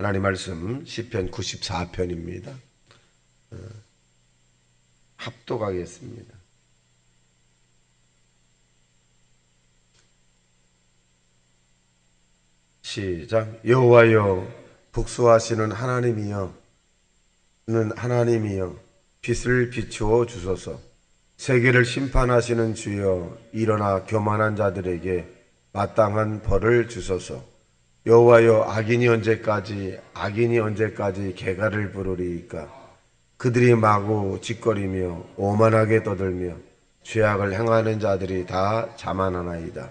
하나님 말씀 시편 94편입니다. 어, 합독하겠습니다. 시작 여호와여 복수하시는 하나님이여 는 하나님이여 빛을 비추어 주소서 세계를 심판하시는 주여 일어나 교만한 자들에게 마땅한 벌을 주소서 여호와여 악인이 언제까지 악인이 언제까지 개가를 부르리이까 그들이 마구 짓거리며 오만하게 떠들며 죄악을 행하는 자들이 다 자만하나이다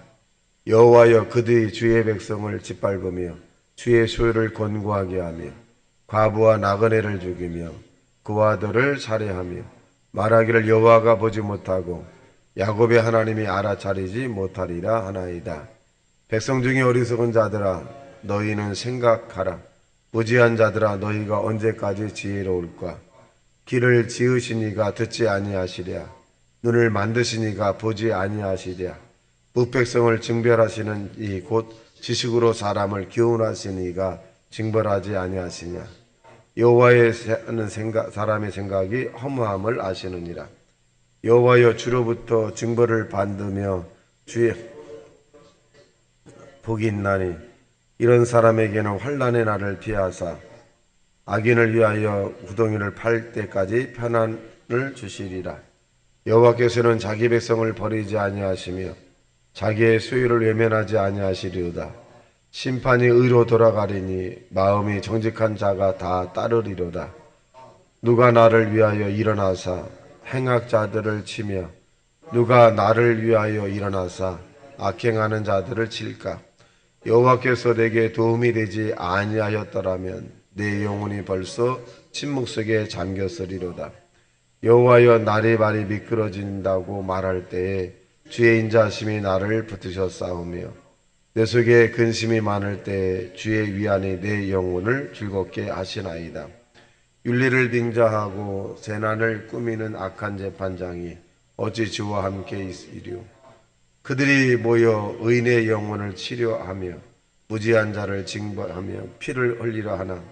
여호와여 그들이 주의 백성을 짓밟으며 주의 소유를 권고하게 하며 과부와 나그네를 죽이며 그와 들을 살해하며 말하기를 여호와가 보지 못하고 야곱의 하나님이 알아차리지 못하리라 하나이다. 백성 중에 어리석은 자들아 너희는 생각하라. 무지한 자들아 너희가 언제까지 지혜로울까? 길을 지으시니가 듣지 아니하시랴. 눈을 만드시니가 보지 아니하시랴. 북백성을 징별하시는 이 곧 지식으로 사람을 기운하시니가 징벌하지 아니하시냐. 여호와의 생각 사람의 생각이 허무함을 아시느니라. 여호와여 주로부터 징벌을 받으며 주의 복이 있나니 이런 사람에게는 환란의 날을 피하사 악인을 위하여 구덩이를 팔 때까지 편안을 주시리라. 여호와께서는 자기 백성을 버리지 아니하시며 자기의 수유를 외면하지 아니하시리로다. 심판이 의로 돌아가리니 마음이 정직한 자가 다 따르리로다. 누가 나를 위하여 일어나사 행악자들을 치며 누가 나를 위하여 일어나사 악행하는 자들을 칠까? 여호와께서 내게 도움이 되지 아니하였더라면 내 영혼이 벌써 침묵 속에 잠겼으리로다. 여호와여 나의 발이 미끄러진다고 말할 때에 주의 인자심이 나를 붙으셨사오며 내 속에 근심이 많을 때 주의 위안이 내 영혼을 즐겁게 하시나이다. 윤리를 빙자하고 재난을 꾸미는 악한 재판장이 어찌 주와 함께 있으리요. 그들이 모여 의인의 영혼을 치료하며 무지한 자를 징벌하며 피를 흘리려 하나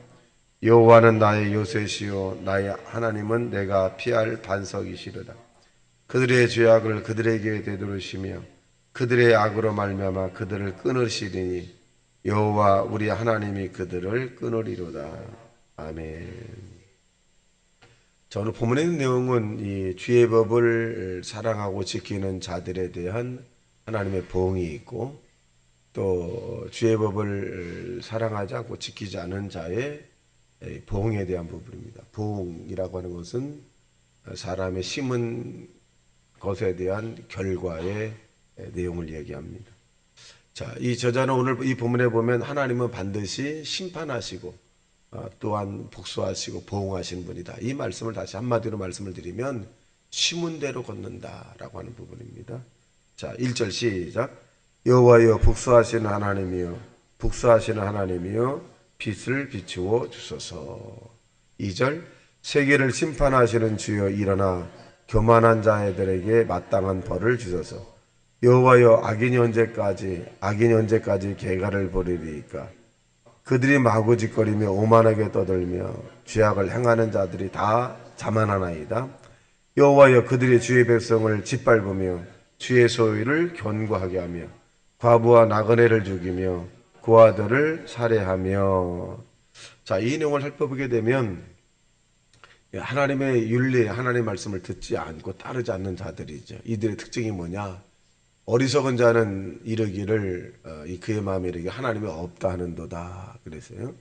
여호와는 나의 요새시요 나의 하나님은 내가 피할 반석이시로다. 그들의 죄악을 그들에게 되돌으시며 그들의 악으로 말미암아 그들을 끊으시리니 여호와 우리 하나님이 그들을 끊으리로다. 아멘. 자, 오늘 본문의 내용은 이 주의 법을 사랑하고 지키는 자들에 대한 하나님의 보응이 있고 또 주의 법을 사랑하지 않고 지키지 않은 자의 보응에 대한 부분입니다. 보응이라고 하는 것은 사람의 심은 것에 대한 결과의 내용을 얘기합니다. 자, 이 저자는 오늘 이 본문에 보면 하나님은 반드시 심판하시고 어, 또한 복수하시고 보응하신 분이다. 이 말씀을 다시 한마디로 말씀을 드리면 심은 대로 걷는다라고 하는 부분입니다. 자, 1절 시작. 여호와여 복수하시는 하나님이여 복수하시는 하나님이여 빛을 비추어 주소서. 2절 세계를 심판하시는 주여 일어나 교만한 자애들에게 마땅한 벌을 주소서. 여호와여 악인이 언제까지 악인이 언제까지 개가를 버리리까 그들이 마구짓거리며 오만하게 떠들며 죄악을 행하는 자들이 다 자만하나이다 여호와여 그들이 주의 백성을 짓밟으며 주의 소유를 견고하게 하며 과부와 나그네를 죽이며 그 아들을 살해하며. 자 이 내용을 살펴보게 되면 하나님의 윤리 하나님의 말씀을 듣지 않고 따르지 않는 자들이죠. 이들의 특징이 뭐냐? 어리석은 자는 이르기를 어, 이 그의 마음에 이르기 하나님이 없다 하는도다. 그랬어요.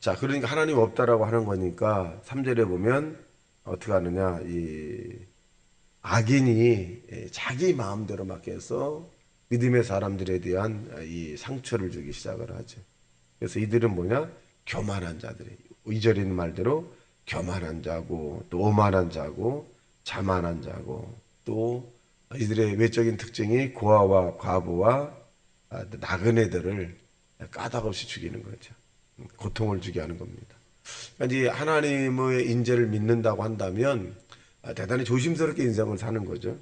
자, 그러니까 하나님 없다라고 하는 거니까 3절에 보면 어떻게 하느냐? 이 악인이 예, 자기 마음대로 맡겨서 믿음의 사람들에 대한 이 상처를 주기 시작을 하죠. 그래서 이들은 뭐냐 교만한 자들이 이절에 있는 말대로 교만한 자고 또 오만한 자고 자만한 자고 또 이들의 외적인 특징이 고아와 과부와 아, 나그네들을 까닭없이 죽이는 거죠. 고통을 주게 하는 겁니다. 그러니까 이제 하나님의 인재를 믿는다고 한다면 아, 대단히 조심스럽게 인생을 사는 거죠.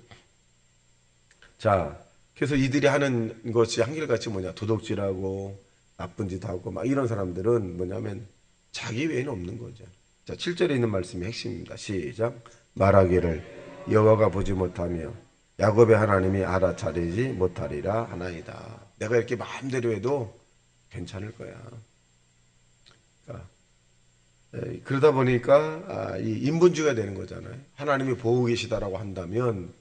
자, 그래서 이들이 하는 것이 한결같이 뭐냐 도둑질하고 나쁜 짓 하고 막 이런 사람들은 뭐냐면 자기 외에는 없는 거죠. 자, 7절에 있는 말씀이 핵심입니다. 시작. 말하기를 여호와가 보지 못하며 야곱의 하나님이 알아차리지 못하리라 하나이다. 내가 이렇게 마음대로 해도 괜찮을 거야. 그러니까 에, 그러다 보니까 아, 이 인본주의가 되는 거잖아요. 하나님이 보고 계시다라고 한다면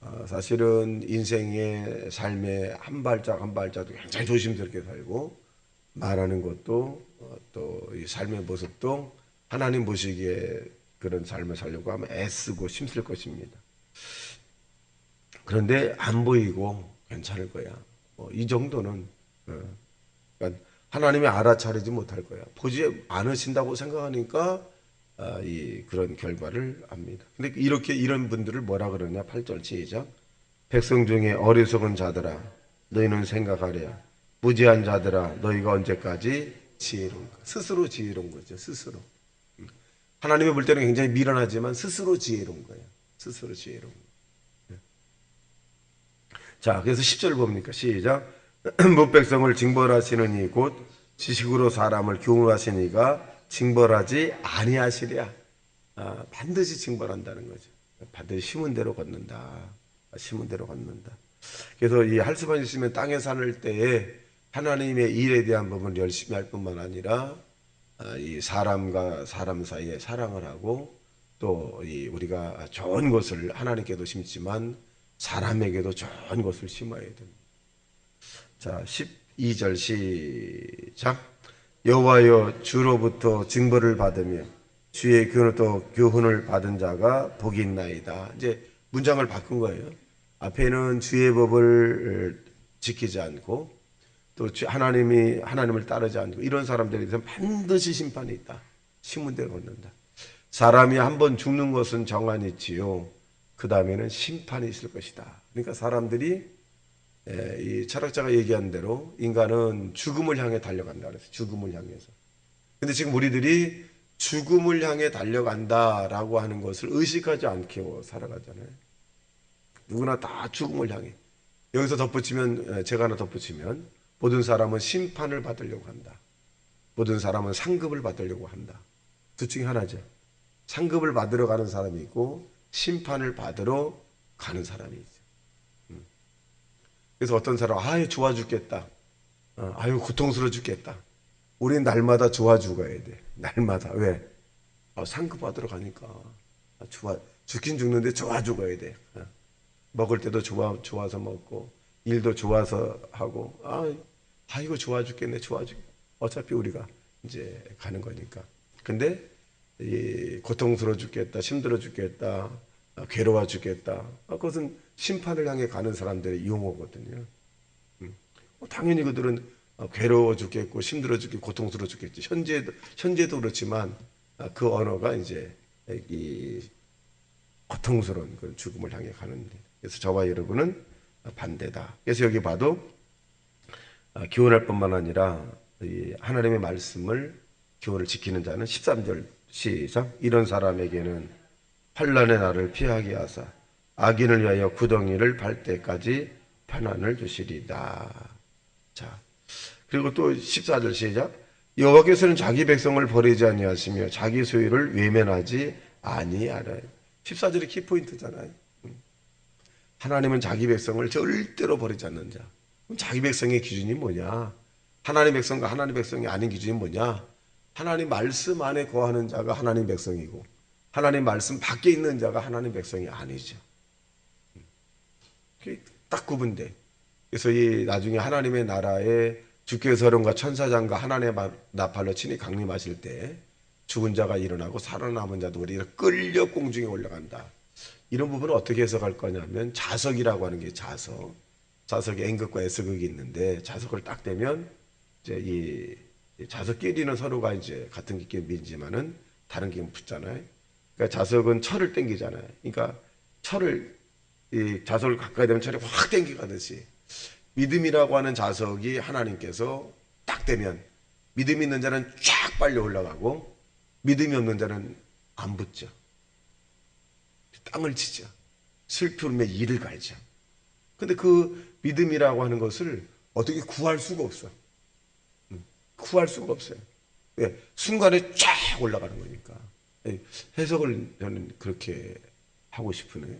어, 사실은 인생의 삶의 한 발짝 한 발짝도 굉장히 조심스럽게 살고 말하는 것도 어, 또이 삶의 모습도 하나님 보시기에 그런 삶을 살려고 하면 애쓰고 힘쓸 것입니다. 그런데 안 보이고 괜찮을 거야. 뭐 이 정도는 어, 그러니까 하나님이 알아차리지 못할 거야. 보지 않으신다고 생각하니까 아, 이 그런 결과를 압니다. 근데 이렇게 이런 분들을 뭐라 그러냐? 8절 시작. 백성 중에 어리석은 자들아 너희는 생각하랴. 무지한 자들아 너희가 언제까지 지혜로운가? 스스로 지혜로운 거죠. 스스로. 음. 하나님이 볼 때는 굉장히 미련하지만 스스로 지혜로운 거예요. 스스로 지혜로운 거예요. 자, 그래서 10절 봅니까? 시작. 무백성을 징벌하시는 이곧 지식으로 사람을 교훈하시니가 징벌하지 아니하시랴. 아, 반드시 징벌한다는 거죠. 반드시 심은 대로 걷는다. 아, 심은 대로 걷는다. 그래서 이 할 수만 있으면 땅에 사는 때에 하나님의 일에 대한 부분을 열심히 할 뿐만 아니라 아, 이 사람과 사람 사이에 사랑을 하고 또이 우리가 좋은 것을 하나님께도 심지만 사람에게도 좋은 것을 심어야 됩니다. 자, 12절 시작. 여호와여 주로부터 징벌을 받으며 주의 교훈을 또 교훈을 받은 자가 복이 있나이다. 이제 문장을 바꾼 거예요. 앞에는 주의 법을 지키지 않고 또 주- 하나님이 하나님을 따르지 않고 이런 사람들에 대해서 반드시 심판이 있다. 대로 걷는다. 사람이 한 번 죽는 것은 정한이 있지요. 그 다음에는 심판이 있을 것이다. 그러니까 사람들이 에, 이 철학자가 얘기한 대로 인간은 죽음을 향해 달려간다 그래서 죽음을 향해서. 근데 지금 우리들이 죽음을 향해 달려간다라고 하는 것을 의식하지 않고 살아가잖아요. 누구나 다 죽음을 향해. 여기서 덧붙이면 에, 제가 하나 덧붙이면 모든 사람은 심판을 받으려고 한다. 모든 사람은 상급을 받으려고 한다. 둘 중에 하나죠. 상급을 받으러 가는 사람이 있고 심판을 받으러 가는 사람이 있죠. 음. 그래서 어떤 사람 아유 좋아 죽겠다. 어, 아유 고통스러워 죽겠다. 우리는 날마다 좋아 죽어야 돼. 날마다 왜? 아, 상급 받으러 가니까 아, 좋아 죽긴 죽는데 좋아 죽어야 돼. 어. 먹을 때도 좋아 좋아서 먹고 일도 좋아서 하고 아, 아 이거 좋아 죽겠네 좋아 죽. 어차피 우리가 이제 가는 거니까. 근데 이 고통스러워 죽겠다, 힘들어 죽겠다, 아, 괴로워 죽겠다. 아, 그것은 심판을 향해 가는 사람들의 용어거든요. 음. 어, 당연히 그들은 어, 괴로워 죽겠고 힘들어 죽겠고 고통스러워 죽겠지. 현재도 현재도 그렇지만 아, 그 언어가 이제 이 고통스러운 그 죽음을 향해 가는데 그래서 저와 여러분은 반대다. 그래서 여기 봐도 아, 교훈할 뿐만 아니라 이 하나님의 말씀을 교훈을 지키는 자는 13절 시작 이런 사람에게는 환란의 날을 피하게 하사 악인을 위하여 구덩이를 발 때까지 편안을 주시리다. 자 그리고 또 14절 시작 여호와께서는 자기 백성을 버리지 아니하시며 자기 소유를 외면하지 아니하라. 14절이 키포인트잖아요. 하나님은 자기 백성을 절대로 버리지 않는 자. 그럼 자기 백성의 기준이 뭐냐? 하나님 백성과 하나님 백성이 아닌 기준이 뭐냐? 하나님 말씀 안에 거하는 자가 하나님 백성이고 하나님 말씀 밖에 있는 자가 하나님 백성이 아니죠. 딱 구분돼. 그래서 이 나중에 하나님의 나라에 주께서 령과 천사장과 하나님의 마- 나팔로 친히 강림하실 때 죽은 자가 일어나고 살아남은 자들이 끌려 공중에 올라간다. 이런 부분을 어떻게 해석할 거냐면 자석이라고 하는 게 자석. 자석에 N극과 S극이 있는데 자석을 딱 대면 이제 이, 이 자석끼리는 서로가 이제 같은 기름이지만은 다른 기름 붙잖아요. 그러니까 자석은 철을 땡기잖아요. 그러니까 철을 이 자석을 가까이 되면 철이 확 땡기가듯이 믿음이라고 하는 자석이 하나님께서 딱 되면 믿음 있는 자는 쫙 빨리 올라가고 믿음이 없는 자는 안 붙죠. 땅을 치죠. 슬픔의 이를 갈죠. 근데 그 믿음이라고 하는 것을 어떻게 구할 수가 없어. 음, 구할 수가 없어요. 예, 순간에 쫙 올라가는 거니까. 예, 해석을 저는 그렇게 하고 싶으네.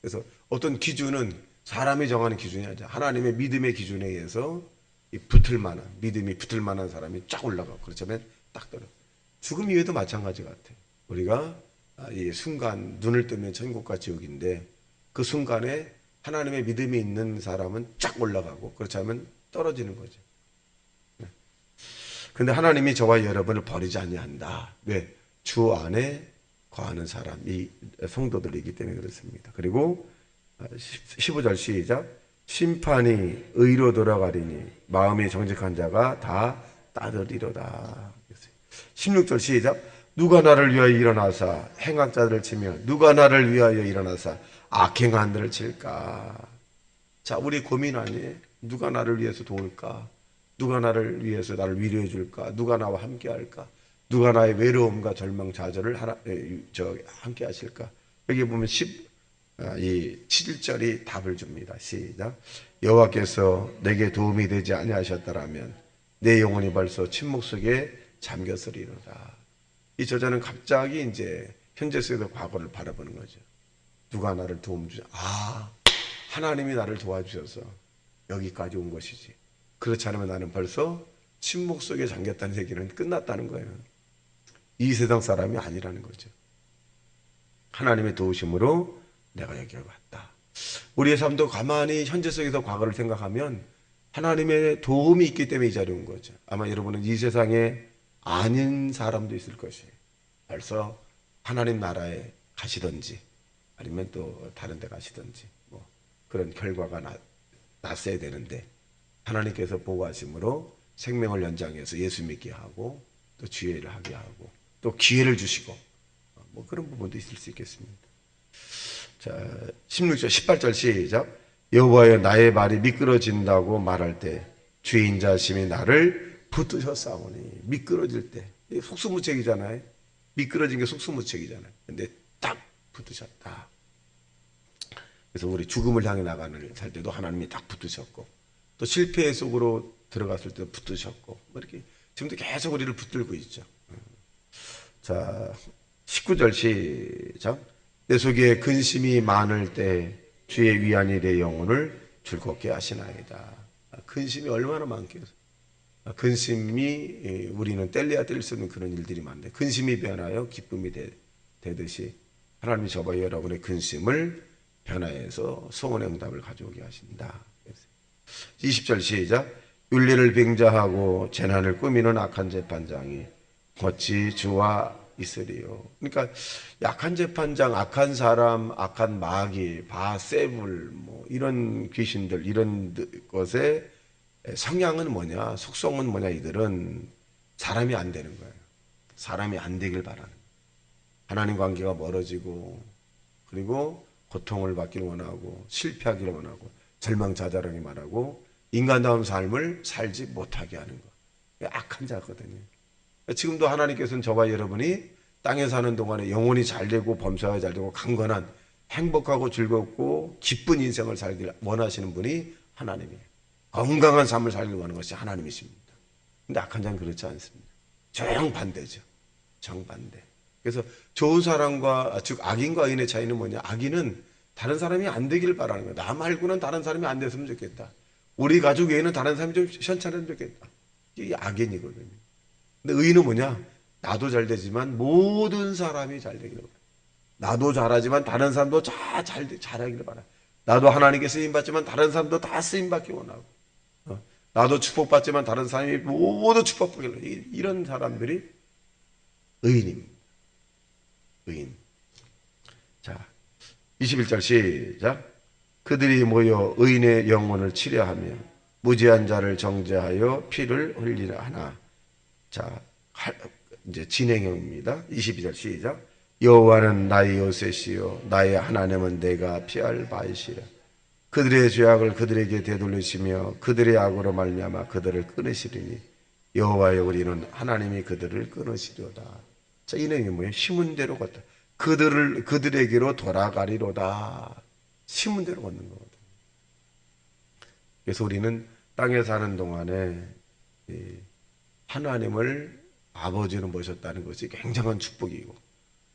그래서 어떤 기준은 사람이 정하는 기준이 아니라 하나님의 믿음의 기준에 의해서 이 붙을 만한 믿음이 붙을 만한 사람이 쫙 올라가고 그렇다면 딱 떨어. 죽음 이외에도 마찬가지 같아. 우리가 아, 이 순간 눈을 뜨면 천국과 지옥인데 그 순간에 하나님의 믿음이 있는 사람은 쫙 올라가고 그렇지 않으면 떨어지는 거죠. 네. 근데 하나님이 저와 여러분을 버리지 아니한다. 왜? 주 안에 거하는 사람이 성도들이기 때문에 그렇습니다. 그리고 15절 시작. 심판이 의로 돌아가리니 마음이 정직한 자가 다 따르리로다. 16절 시작. 누가 나를 위하여 일어나사 행악자들을 치며 누가 나를 위하여 일어나사 악행한 들을 칠까? 자, 우리 고민 아니에요? 누가 나를 위해서 도울까? 누가 나를 위해서 나를 위로해 줄까? 누가 나와 함께 할까? 누가 나의 외로움과 절망 좌절을 하나, 에, 저, 함께 하실까? 여기 보면 10, 아, 이 7절이 답을 줍니다. 시작. 여호와께서 내게 도움이 되지 아니하셨다라면 내 영혼이 벌써 침묵 속에 잠겼으리로다. 이 저자는 갑자기 이제 현재 속에서 과거를 바라보는 거죠. 누가 나를 도움 주자. 아, 하나님이 나를 도와주셔서 여기까지 온 것이지. 그렇지 않으면 나는 벌써 침묵 속에 잠겼다는 얘기는 끝났다는 거예요. 이 세상 사람이 아니라는 거죠. 하나님의 도우심으로 내가 여기 왔다. 우리의 삶도 가만히 현재 속에서 과거를 생각하면 하나님의 도움이 있기 때문에 이 자리에 온 거죠. 아마 여러분은 이 세상에 아닌 사람도 있을 것이에요. 벌써 하나님 나라에 가시든지 아니면 또 다른 데 가시든지 뭐 그런 결과가 나, 났어야 되는데 하나님께서 보호하심으로 생명을 연장해서 예수 믿게 하고 또 주의를 하게 하고 또 기회를 주시고 어, 뭐 그런 부분도 있을 수 있겠습니다. 자, 16절 18절 시작. 여호와여 나의 말이 미끄러진다고 말할 때 주인 자심이 나를 붙드셨사오니 미끄러질 때 속수무책이잖아요. 미끄러진 게 속수무책이잖아요. 근데 딱 붙으셨다. 그래서 우리 죽음을 향해 나가는 살 때도 하나님이 딱 붙으셨고 또 실패 속으로 들어갔을 때도 붙으셨고 뭐 이렇게 지금도 계속 우리를 붙들고 있죠. 자, 19절 시작. 내 속에 근심이 많을 때 주의 위안이 내 영혼을 즐겁게 하시나이다. 근심이 얼마나 많겠어. 근심이 우리는 뗄래야 뗄 수 없는 그런 일들이 많은데 근심이 변하여 기쁨이 되, 되듯이 하나님이 저와 여러분의 근심을 변화해서 소원의 응답을 가져오게 하신다. 20절 시작. 윤리를 빙자하고 재난을 꾸미는 악한 재판장이 어찌 주와 있으리요. 그러니까 약한 재판장, 악한 사람, 악한 마귀, 바 세불 뭐 이런 귀신들 이런 것의 성향은 뭐냐, 속성은 뭐냐 이들은 사람이 안 되는 거예요. 사람이 안 되길 바라는. 하나님 관계가 멀어지고 그리고 고통을 받기를 원하고 실패하기를 원하고 절망자잘하게 말하고 인간다운 삶을 살지 못하게 하는 거. 악한 자거든요. 지금도 하나님께서는 저와 여러분이 땅에 사는 동안에 영혼이 잘 되고 범사가 잘 되고 강건한 행복하고 즐겁고 기쁜 인생을 살길 원하시는 분이 하나님이에요. 건강한 삶을 살길 원하는 것이 하나님이십니다. 근데 악한 자는 그렇지 않습니다. 정반대죠. 정반대. 그래서 좋은 사람과 즉 악인과 의인의 차이는 뭐냐? 악인은 다른 사람이 안 되길 바라는 거야. 나 말고는 다른 사람이 안 됐으면 좋겠다. 우리 가족 외에는 다른 사람이 좀 현찮으면 좋겠다. 이게 악인이거든요. 근데 의인은 뭐냐? 나도 잘 되지만 모든 사람이 잘 되기를 바라. 나도 잘하지만 다른 사람도 다 잘, 잘하기를 바라. 나도 하나님께 쓰임받지만 다른 사람도 다 쓰임받기 원하고. 어? 나도 축복받지만 다른 사람이 모두 축복받기를 이런 사람들이 의인입니다. 의인. 자, 21절 시작. 그들이 모여 의인의 영혼을 치려하며 무지한 자를 정죄하여 피를 흘리라 하나. 자, 이제 진행형입니다. 22절 시작. 여호와는 나의 요새시요 나의 하나님은 내가 피할 바이시라. 그들의 죄악을 그들에게 되돌리시며 그들의 악으로 말미암아 그들을 끊으시리니 여호와의 우리는 하나님이 그들을 끊으시려다. 자, 이 내용이 뭐예요? 심은 대로 걷다. 그들을 그들에게로 돌아가리로다. 심은 대로 걷는 거거든. 그래서 우리는 땅에 사는 동안에 하나님을 아버지를 모셨다는 것이 굉장한 축복이고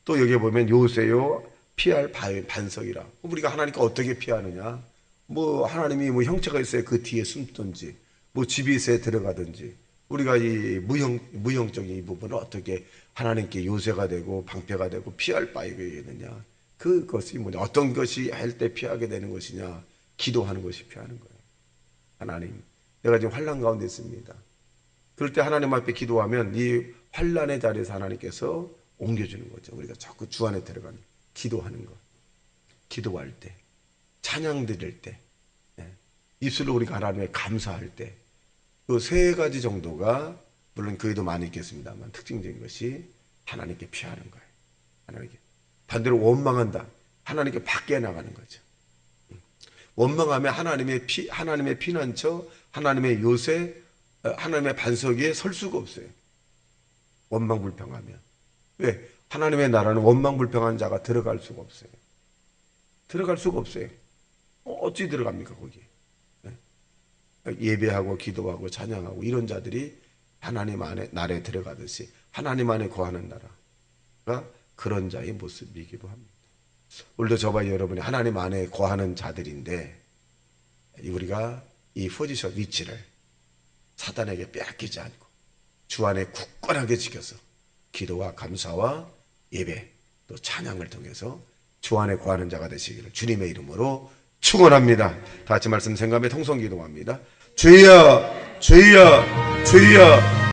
또 여기 보면 요새요 피할 바- 반석이라. 우리가 하나님께 어떻게 피하느냐? 뭐 하나님이 뭐 형체가 있어야 그 뒤에 숨든지 뭐 집이 있어야 들어가든지 우리가 이 무형 무형적인 이 부분을 어떻게 하나님께 요새가 되고 방패가 되고 피할 바이겠느냐? 그것이 뭐냐 어떤 것이 할 때 피하게 되는 것이냐? 기도하는 것이 피하는 거예요. 하나님 내가 지금 환란 가운데 있습니다 그럴 때 하나님 앞에 기도하면 이 환란의 자리에서 하나님께서 옮겨주는 거죠. 우리가 자꾸 주 안에 들어가는 기도하는 것, 기도할 때, 찬양 드릴 때, 예. 입술로 우리가 하나님에 감사할 때, 그 세 가지 정도가 물론 그에도 많이 있겠습니다만 특징적인 것이 하나님께 피하는 거예요. 하나님께 반대로 원망한다. 하나님께 밖에 나가는 거죠. 음. 원망하면 하나님의 피, 하나님의 피난처, 하나님의 요새, 어, 하나님의 반석에 설 수가 없어요. 원망불평하면. 왜? 하나님의 나라는 원망불평한 자가 들어갈 수가 없어요. 들어갈 수가 없어요. 어, 어찌 들어갑니까, 거기? 네? 예배하고 기도하고 찬양하고 이런 자들이 하나님 안에 나라에 들어가듯이 하나님 안에 거하는 나라가 그런 자의 모습이기도 합니다. 오늘도 저와 여러분이 하나님 안에 거하는 자들인데 우리가 이 포지션 위치를 사단에게 빼앗기지 않고 주 안에 굳건하게 지켜서 기도와 감사와 예배 또 찬양을 통해서 주 안에 거하는 자가 되시기를 주님의 이름으로 축원합니다. 다 같이 말씀 생각하며 통성 기도합니다. 주여 주여 주여